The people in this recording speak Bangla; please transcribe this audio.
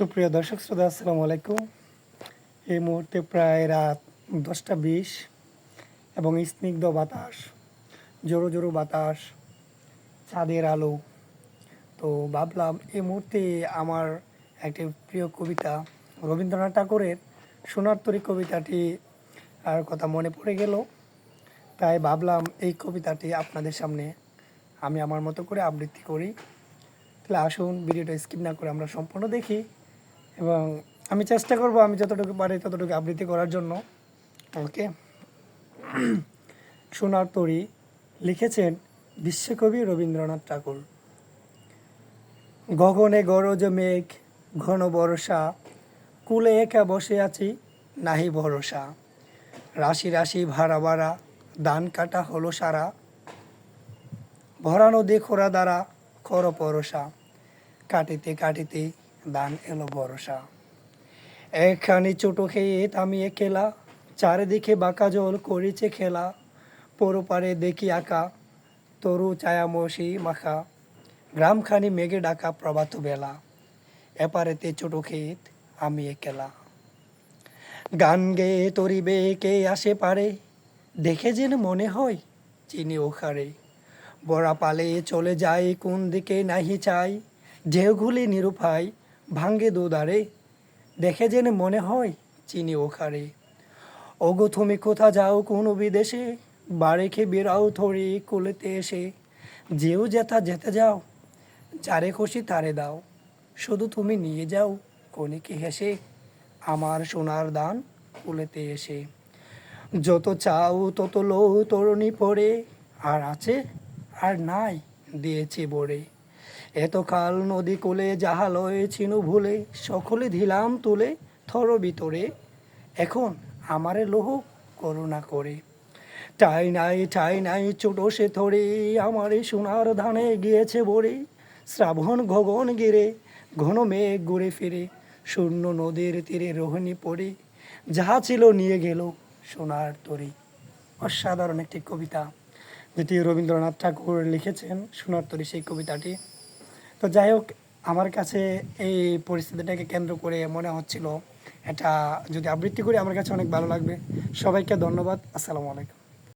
সুপ্রিয় দর্শক, শ্রোতা, আসসালামু আলাইকুম। এই মুহূর্তে প্রায় রাত দশটা বিশ এবং স্নিগ্ধ বাতাস, জোরো জোরো বাতাস চাঁদের আলো। তো ভাবলাম এই মুহূর্তে আমার একটি প্রিয় কবিতা রবীন্দ্রনাথ ঠাকুরের সোনার তরী কবিতাটি আর কথা মনে পড়ে গেল। তাই ভাবলাম এই কবিতাটি আপনাদের সামনে আমি আমার মতো করে আবৃত্তি করি। তাহলে আসুন, ভিডিওটা স্কিপ না করে আমরা সম্পূর্ণ দেখি। এবং আমি চেষ্টা করব আমি যতটুকু পারি ততটুকু আবৃত্তি করার জন্য। ওকে? সোনার তরী লিখেছেন বিশ্বকবি রবীন্দ্রনাথ ঠাকুর। গগনে গরজ মেঘ, ঘন বর্ষা, কুলে একা বসে আছি, নাহি ভরসা। রাশি রাশি ভাড়া ভাড়া দান কাটা হলো সারা। ভরা নদী খোরা দ্বারা খর পরশা কাটিতে কাটিতে দান এলো বরসা একখানি ছোট খেয়ে আমি একেলা, চারিদিকে বাঁকা জল করেছে খেলা, পরপারে দেখি আঁকা, তরু ছায়ামসি মাখা, গ্রামখানি মেঘে ডাকা প্রভাত বেলা, এপারেতে ছোট ক্ষেত আমি একেলা। গান গেয়ে তরিবে কে আসে পারে, দেখে যেন মনে হয় চিনি ওখারে। বড়া পালে চলে যায়, কোন দিকে নাহি চাই যেগুলি নিরুপায় ভাঙ্গে দুদারে দেখে যেন মনে হয় চিনি ওখারে ওগো তুমি কোথা যাও কোন বিদেশে? বাড়িকে বেরাও থরি কুলেতে এসে। যেও যেথা যেতে যাও, যারে খুশি তারে দাও। শুধু তুমি নিয়ে যাও কনিকে হেসে, আমার সোনার দান কুলেতে এসে। যত চাও তত লো তরুণী পড়ে আর আছে আর নাই দিয়েছে বড়ে এতকাল নদী কোলে যাহা লয়ে ছিনু ভুলে, সকলে ধিলাম তুলে থর ভিতরে। এখন আমারে লোহ করুণা করে। টাই নাই ঠাই নাই ছোট সে থরে, আমারে সোনার ধানে গিয়েছে ভরে। শ্রাবণ গগন গিরে, ঘন মেঘ ঘুরে ফিরে, শূন্য নদীর তীরে রোহিণী পড়ে। যাহা ছিল নিয়ে গেল সোনার তরি। অসাধারণ একটি কবিতা, যেটি রবীন্দ্রনাথ ঠাকুর লিখেছেন। সোনার তরি সেই কবিতাটি তো যাই হোক, আমার কাছে এই পরিস্থিতিটাকে কেন্দ্র করে মনে হচ্ছিল এটা যদি আবৃত্তি করি, আমার কাছে অনেক ভালো লাগবে। সবাইকে ধন্যবাদ, আসসালামু আলাইকুম।